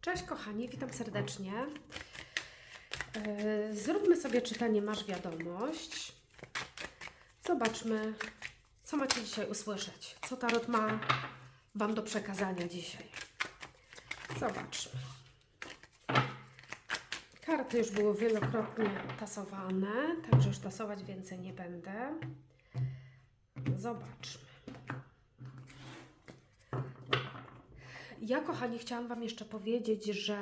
Cześć kochani, witam serdecznie. E, Zróbmy sobie czytanie Masz Wiadomość. Zobaczmy, co macie dzisiaj usłyszeć. Co Tarot ma Wam do przekazania dzisiaj. Zobaczmy. Karty już były wielokrotnie tasowane, także już tasować więcej nie będę. Zobaczmy. Ja, kochani, chciałam Wam jeszcze powiedzieć, że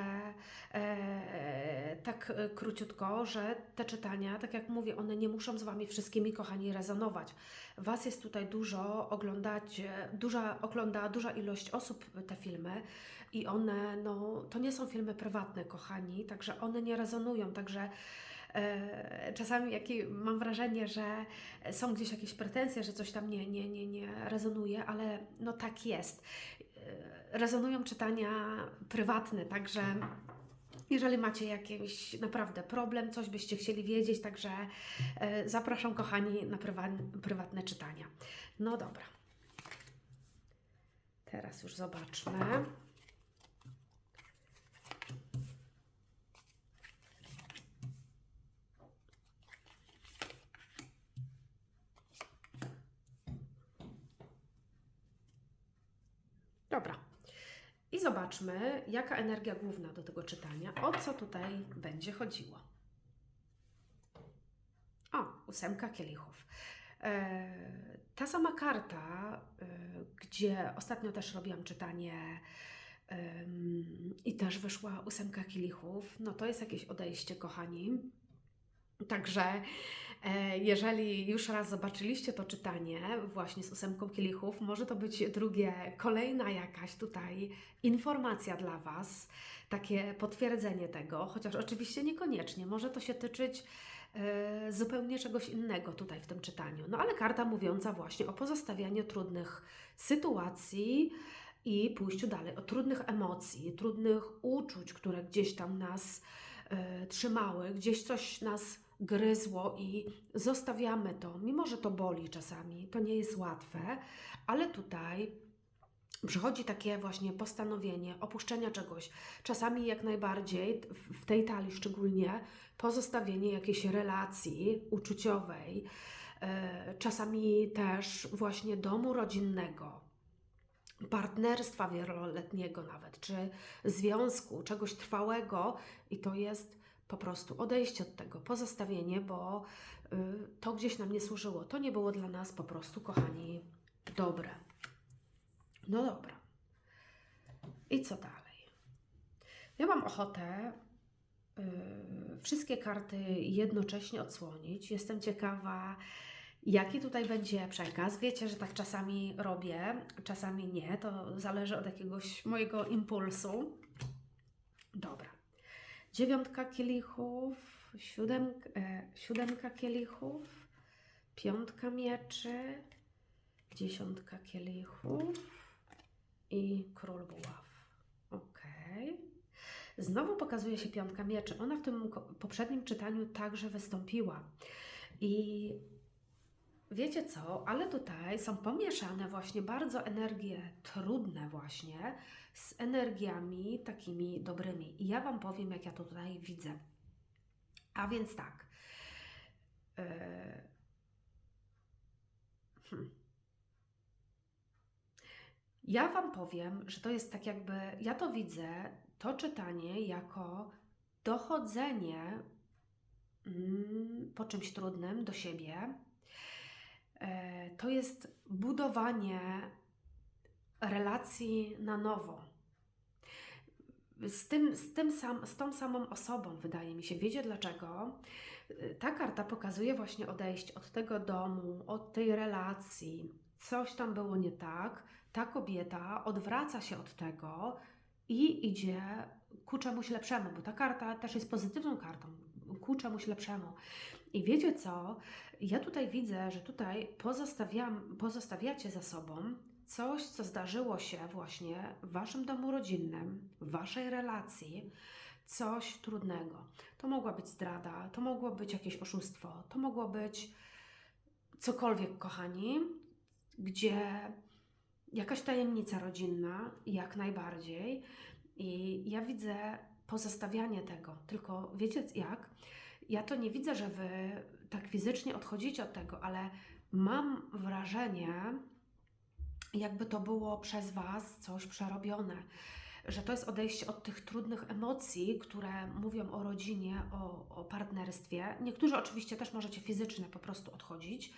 e, tak e, króciutko, że te czytania, tak jak mówię, one nie muszą z Wami wszystkimi, kochani, rezonować. Was jest tutaj dużo, oglądacie, duża, ogląda duża ilość osób te filmy i one, no, to nie są filmy prywatne, kochani, także one nie rezonują, także e, czasami jaki, mam wrażenie, że są gdzieś jakieś pretensje, że coś tam nie, nie, nie, nie rezonuje, ale no tak jest. E, Rezonują czytania prywatne, także jeżeli macie jakiś naprawdę problem, coś byście chcieli wiedzieć, także e, zapraszam kochani na prywa- prywatne czytania. No dobra. Teraz już zobaczmy. Dobra. I zobaczmy, jaka energia główna do tego czytania, o co tutaj będzie chodziło. O, ósemka kielichów. E, ta sama karta, e, gdzie ostatnio też robiłam czytanie i też wyszła ósemka kielichów, no to jest jakieś odejście, kochani. Także jeżeli już raz zobaczyliście to czytanie właśnie z ósemką kielichów, może to być drugie, kolejna jakaś tutaj informacja dla Was, takie potwierdzenie tego, chociaż oczywiście niekoniecznie, może to się tyczyć e, zupełnie czegoś innego tutaj w tym czytaniu. No ale karta mówiąca właśnie o pozostawianiu trudnych sytuacji i pójściu dalej, o trudnych emocji, trudnych uczuć, które gdzieś tam nas e, trzymały, gdzieś coś nas gryzło i zostawiamy to, mimo że to boli czasami, to nie jest łatwe, ale tutaj przychodzi takie właśnie postanowienie opuszczenia czegoś. Czasami jak najbardziej, w tej talii szczególnie, pozostawienie jakiejś relacji uczuciowej, e, czasami też właśnie domu rodzinnego, partnerstwa wieloletniego nawet, czy związku, czegoś trwałego i to jest po prostu odejście od tego, pozostawienie, bo y, to gdzieś nam nie służyło. To nie było dla nas po prostu, kochani, dobre. No dobra. I co dalej? Ja mam ochotę y, wszystkie karty jednocześnie odsłonić. Jestem ciekawa, jaki tutaj będzie przekaz. Wiecie, że tak czasami robię, czasami nie. To zależy od jakiegoś mojego impulsu. Dobra. Dziewiątka kielichów, siódemka, e, siódemka kielichów, piątka mieczy, dziesiątka kielichów i król buław. Ok. Znowu pokazuje się piątka mieczy. Ona w tym poprzednim czytaniu także wystąpiła. I wiecie co, ale tutaj są pomieszane właśnie bardzo energie trudne właśnie z energiami takimi dobrymi. I ja Wam powiem, jak ja to tutaj widzę. A więc tak. Yy... Hmm. Ja Wam powiem, że to jest tak jakby, ja to widzę, to czytanie jako dochodzenie mm, po czymś trudnym do siebie. E, To jest budowanie relacji na nowo. Z, tym, z, tym sam, z tą samą osobą, wydaje mi się. Wiecie dlaczego? Ta karta pokazuje właśnie odejście od tego domu, od tej relacji. Coś tam było nie tak. Ta kobieta odwraca się od tego i idzie ku czemuś lepszemu, bo ta karta też jest pozytywną kartą, ku czemuś lepszemu. I wiecie co? Ja tutaj widzę, że tutaj pozostawiam, pozostawiacie za sobą coś, co zdarzyło się właśnie w waszym domu rodzinnym, w waszej relacji, coś trudnego. To mogła być zdrada, to mogło być jakieś oszustwo, to mogło być cokolwiek, kochani, gdzie jakaś tajemnica rodzinna, jak najbardziej. I ja widzę pozostawianie tego. Tylko wiecie jak? Ja to nie widzę, że wy tak fizycznie odchodzicie od tego, ale mam wrażenie, jakby to było przez was coś przerobione. Że to jest odejście od tych trudnych emocji, które mówią o rodzinie, o, o partnerstwie. Niektórzy oczywiście też możecie fizycznie po prostu odchodzić.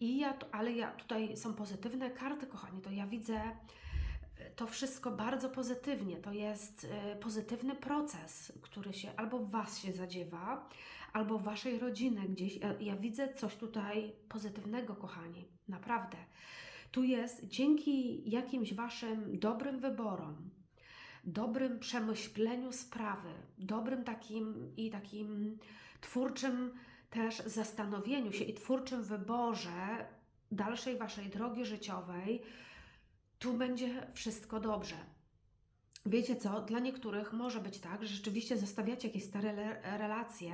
I ja, ale ja tutaj są pozytywne karty, kochani. To ja widzę e, to wszystko bardzo pozytywnie. To jest e, pozytywny proces, który się albo w Was się zadziewa, albo w Waszej rodzinie gdzieś. Ja, ja widzę coś tutaj pozytywnego, kochani. Naprawdę. Tu jest dzięki jakimś Waszym dobrym wyborom, dobrym przemyśleniu sprawy, dobrym takim i takim twórczym też zastanowieniu się i twórczym wyborze dalszej Waszej drogi życiowej, tu będzie wszystko dobrze. Wiecie co, dla niektórych może być tak, że rzeczywiście zostawiacie jakieś stare relacje,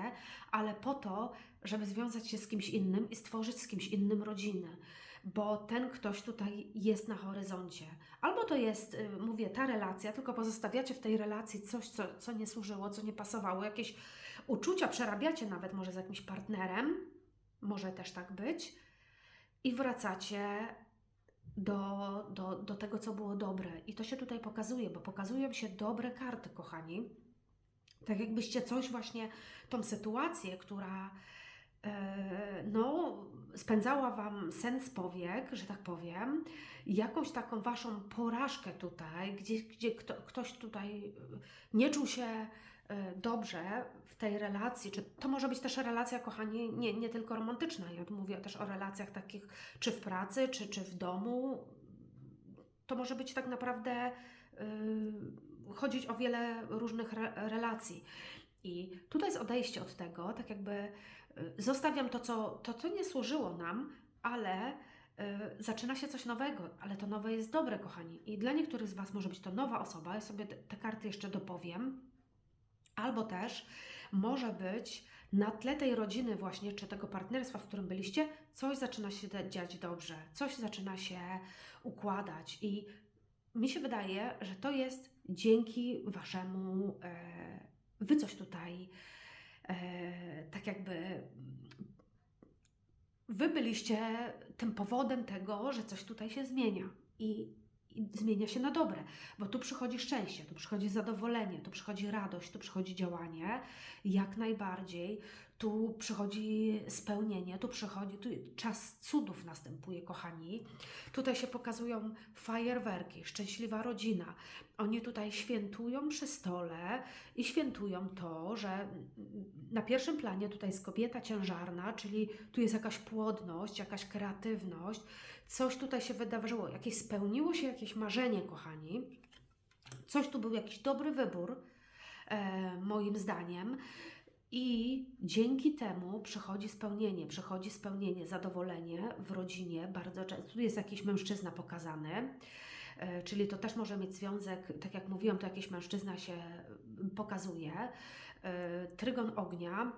ale po to, żeby związać się z kimś innym i stworzyć z kimś innym rodzinę, bo ten ktoś tutaj jest na horyzoncie. Albo to jest, y, mówię, ta relacja, tylko pozostawiacie w tej relacji coś, co, co nie służyło, co nie pasowało, jakieś uczucia przerabiacie nawet może z jakimś partnerem, może też tak być, i wracacie do, do, do tego, co było dobre. I to się tutaj pokazuje, bo pokazują się dobre karty, kochani. Tak jakbyście coś właśnie, tą sytuację, która no, spędzała Wam sen z powiek, że tak powiem, jakąś taką Waszą porażkę tutaj, gdzie, gdzie kto, ktoś tutaj e, nie czuł się e, dobrze w tej relacji, czy to może być też relacja, kochani, nie, nie tylko romantyczna, ja tu mówię też o relacjach takich, czy w pracy, czy, czy w domu, to może być tak naprawdę yy, chodzić o wiele różnych re, relacji. I tutaj jest odejście od tego, tak jakby zostawiam to co, to, co nie służyło nam, ale yy, zaczyna się coś nowego, ale to nowe jest dobre, kochani. I dla niektórych z Was może być to nowa osoba, ja sobie te, karty jeszcze dopowiem. Albo też może być na tle tej rodziny właśnie, czy tego partnerstwa, w którym byliście, coś zaczyna się dziać dobrze, coś zaczyna się układać i mi się wydaje, że to jest dzięki Waszemu, e, Wy coś tutaj tak jakby Wy byliście tym powodem tego, że coś tutaj się zmienia i, i zmienia się na dobre, bo tu przychodzi szczęście, tu przychodzi zadowolenie, tu przychodzi radość, tu przychodzi działanie, jak najbardziej. Tu przychodzi spełnienie, tu przychodzi, tu czas cudów następuje, kochani. Tutaj się pokazują fajerwerki, szczęśliwa rodzina. Oni tutaj świętują przy stole i świętują to, że na pierwszym planie tutaj jest kobieta ciężarna, czyli tu jest jakaś płodność, jakaś kreatywność, coś tutaj się wydarzyło, jakieś spełniło się jakieś marzenie, kochani. Coś tu był jakiś dobry wybór, e, moim zdaniem. I dzięki temu przychodzi spełnienie, przychodzi spełnienie, zadowolenie w rodzinie. Bardzo często tu jest jakiś mężczyzna pokazany, e, czyli to też może mieć związek, tak jak mówiłam, to jakiś mężczyzna się pokazuje. E, Trygon ognia,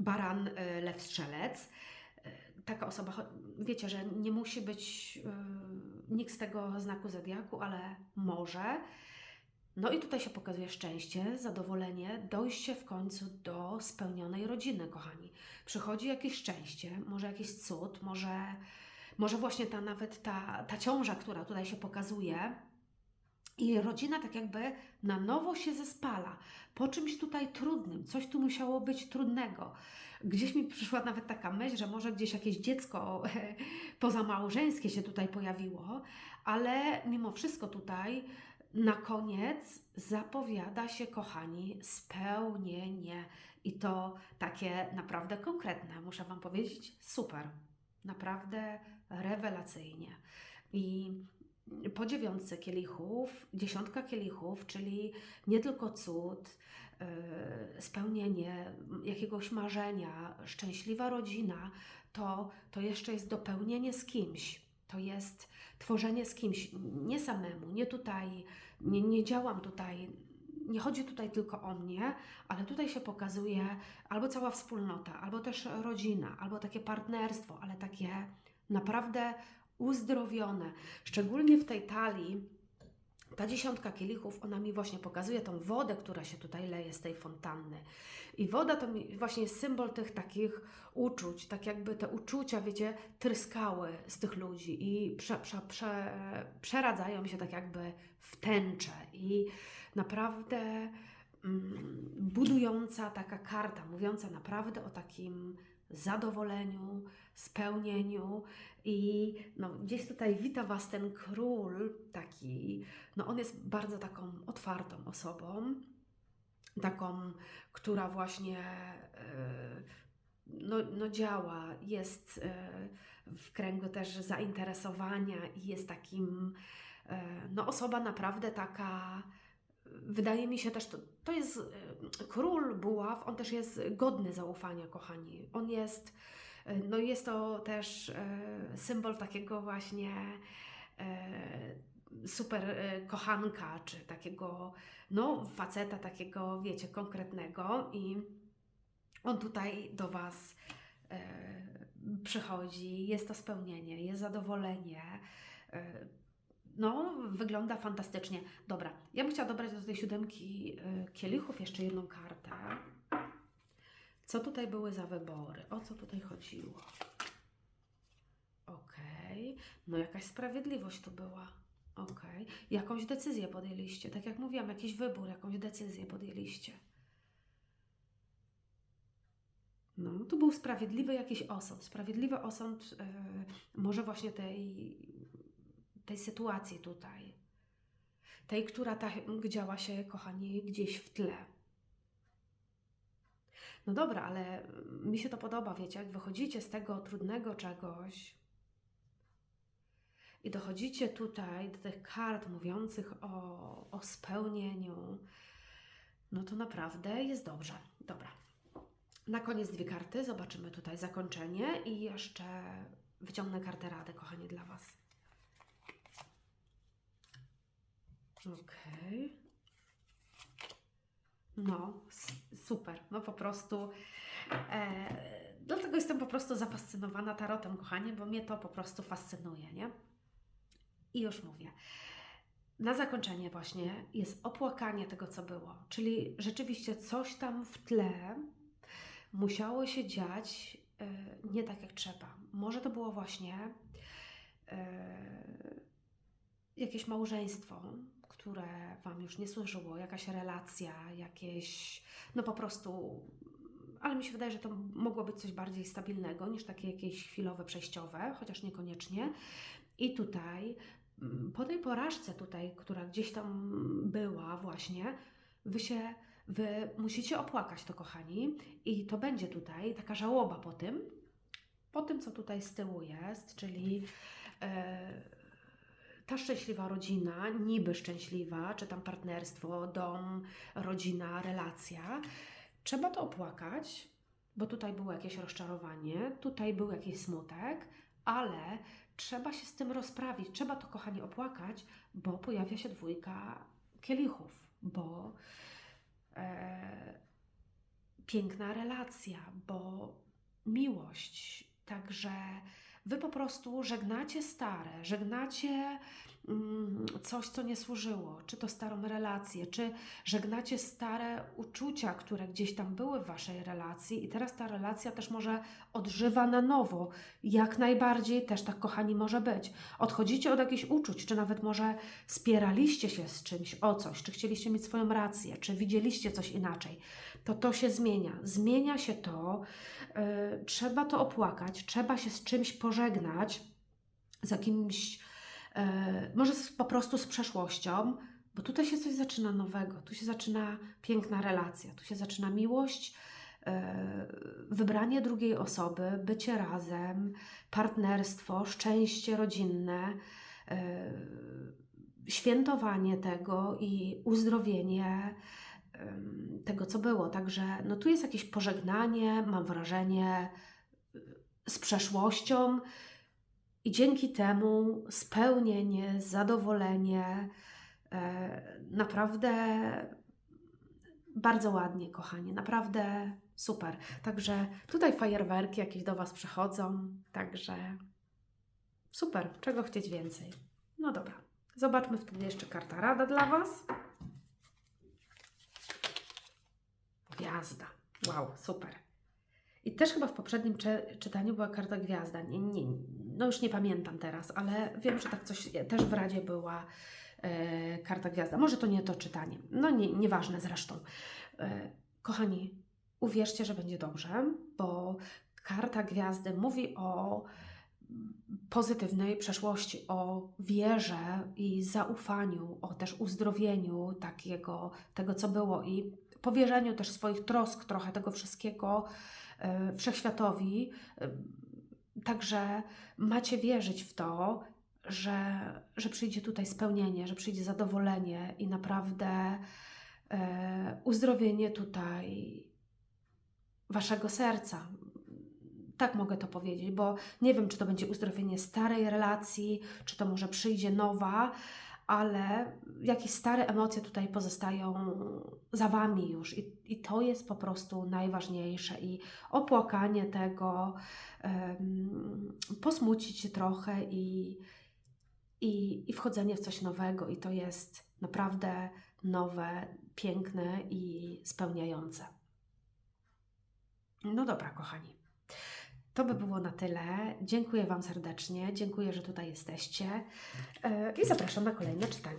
baran, e, lew, strzelec. Taka osoba, wiecie, że nie musi być nikt z tego znaku zodiaku, ale może. No i tutaj się pokazuje szczęście, zadowolenie, dojście w końcu do spełnionej rodziny, kochani. Przychodzi jakieś szczęście, może jakiś cud, może, może właśnie ta nawet ta, ta ciąża, która tutaj się pokazuje. I rodzina tak jakby na nowo się zespala po czymś tutaj trudnym, coś tu musiało być trudnego. Gdzieś mi przyszła nawet taka myśl, że może gdzieś jakieś dziecko pozamałżeńskie się tutaj pojawiło, ale mimo wszystko tutaj na koniec zapowiada się, kochani, spełnienie. I to takie naprawdę konkretne, muszę Wam powiedzieć, super. Naprawdę rewelacyjnie. I po dziewiątce kielichów, dziesiątka kielichów, czyli nie tylko cud, yy, spełnienie jakiegoś marzenia, szczęśliwa rodzina, to, to jeszcze jest dopełnienie z kimś. To jest tworzenie z kimś, nie samemu, nie tutaj, nie, nie działam tutaj, nie chodzi tutaj tylko o mnie, ale tutaj się pokazuje albo cała wspólnota, albo też rodzina, albo takie partnerstwo, ale takie naprawdę uzdrowione. Szczególnie w tej talii ta dziesiątka kielichów, ona mi właśnie pokazuje tą wodę, która się tutaj leje z tej fontanny. I woda to mi właśnie jest symbol tych takich uczuć, tak jakby te uczucia, wiecie, tryskały z tych ludzi i prze, prze, prze, przeradzają się tak jakby w tęczę. I naprawdę mm, budująca taka karta, mówiąca naprawdę o takim zadowoleniu, spełnieniu i no, gdzieś tutaj wita Was ten król taki, no on jest bardzo taką otwartą osobą, taką, która właśnie e, no, no działa, jest e, w kręgu też zainteresowania i jest takim, e, no osoba naprawdę taka, wydaje mi się też, to, to jest e, król buław, on też jest godny zaufania, kochani. On jest, e, no jest to też e, symbol takiego właśnie super kochanka, czy takiego, no faceta takiego, wiecie, konkretnego i on tutaj do Was przychodzi, jest to spełnienie, jest zadowolenie. No, wygląda fantastycznie. Dobra, ja bym chciała dobrać do tej siódemki y, kielichów jeszcze jedną kartę. Co tutaj były za wybory? O co tutaj chodziło? Okej, no jakaś sprawiedliwość tu była. Okej, jakąś decyzję podjęliście. Tak jak mówiłam, jakiś wybór, jakąś decyzję podjęliście. No, tu był sprawiedliwy jakiś osąd. Sprawiedliwy osąd y, może właśnie tej tej sytuacji tutaj. Tej, która ta, działa się, kochani, gdzieś w tle. No dobra, ale mi się to podoba, wiecie, jak wychodzicie z tego trudnego czegoś i dochodzicie tutaj do tych kart mówiących o, o spełnieniu, no to naprawdę jest dobrze. Dobra. Na koniec dwie karty, zobaczymy tutaj zakończenie i jeszcze wyciągnę kartę rady, kochanie, dla Was. Okej. No, s- super. No po prostu. E, dlatego jestem po prostu zafascynowana tarotem, kochanie, bo mnie to po prostu fascynuje, nie? I już mówię. Na zakończenie właśnie jest opłakanie tego, co było. Czyli rzeczywiście coś tam w tle musiało się dziać e, nie tak, jak trzeba. Może to było właśnie e, jakieś małżeństwo, które Wam już nie służyło, jakaś relacja, jakieś, no po prostu, ale mi się wydaje, że to mogło być coś bardziej stabilnego niż takie jakieś chwilowe, przejściowe, chociaż niekoniecznie. I tutaj, mm, po tej porażce tutaj, która gdzieś tam była właśnie, Wy się, Wy musicie opłakać to, kochani, i to będzie tutaj taka żałoba po tym, po tym, co tutaj z tyłu jest, czyli e, ta szczęśliwa rodzina, niby szczęśliwa, czy tam partnerstwo, dom, rodzina, relacja, trzeba to opłakać, bo tutaj było jakieś rozczarowanie, tutaj był jakiś smutek, ale trzeba się z tym rozprawić, trzeba to, kochani, opłakać, bo pojawia się dwójka kielichów, bo e, piękna relacja, bo miłość. Także wy po prostu żegnacie stare, żegnacie coś, co nie służyło, czy to starą relację, czy żegnacie stare uczucia, które gdzieś tam były w waszej relacji, i teraz ta relacja też może odżywa na nowo. Jak najbardziej też tak, kochani, może być. Odchodzicie od jakichś uczuć, czy nawet może spieraliście się z czymś o coś, czy chcieliście mieć swoją rację, czy widzieliście coś inaczej. To to się zmienia. Zmienia się to, yy, trzeba to opłakać, trzeba się z czymś pożegnać, z jakimś, może z, po prostu z przeszłością, bo tutaj się coś zaczyna nowego, tu się zaczyna piękna relacja, tu się zaczyna miłość, yy, wybranie drugiej osoby, bycie razem, partnerstwo, szczęście rodzinne, yy, świętowanie tego i uzdrowienie tego, co było. Także no, tu jest jakieś pożegnanie, mam wrażenie, z przeszłością i dzięki temu spełnienie, zadowolenie. E, naprawdę bardzo ładnie, kochanie, naprawdę super. Także tutaj fajerwerki jakieś do Was przychodzą, także super, czego chcieć więcej. No dobra, Zobaczmy wtedy jeszcze karta rada dla Was. Gwiazda. Wow, super. I też chyba w poprzednim czytaniu była karta gwiazda. Nie, nie, no już nie pamiętam teraz, ale wiem, że tak coś też w Radzie była e, karta gwiazda. Może to nie to czytanie. No nie, nieważne zresztą. E, kochani, uwierzcie, że będzie dobrze, bo karta gwiazdy mówi o pozytywnej przeszłości, o wierze i zaufaniu, o też uzdrowieniu takiego, tego co było i powierzeniu też swoich trosk, trochę tego wszystkiego e, wszechświatowi. Także macie wierzyć w to, że, że przyjdzie tutaj spełnienie, że przyjdzie zadowolenie i naprawdę e, uzdrowienie tutaj waszego serca. Tak mogę to powiedzieć, bo nie wiem, czy to będzie uzdrowienie starej relacji, czy to może przyjdzie nowa, ale jakieś stare emocje tutaj pozostają za wami już i, i to jest po prostu najważniejsze. I opłakanie tego, em, posmucić się trochę i, i, i wchodzenie w coś nowego, i to jest naprawdę nowe, piękne i spełniające. No dobra, kochani. To by było na tyle. Dziękuję Wam serdecznie. Dziękuję, że tutaj jesteście. E, I zapraszam na kolejne czytanie.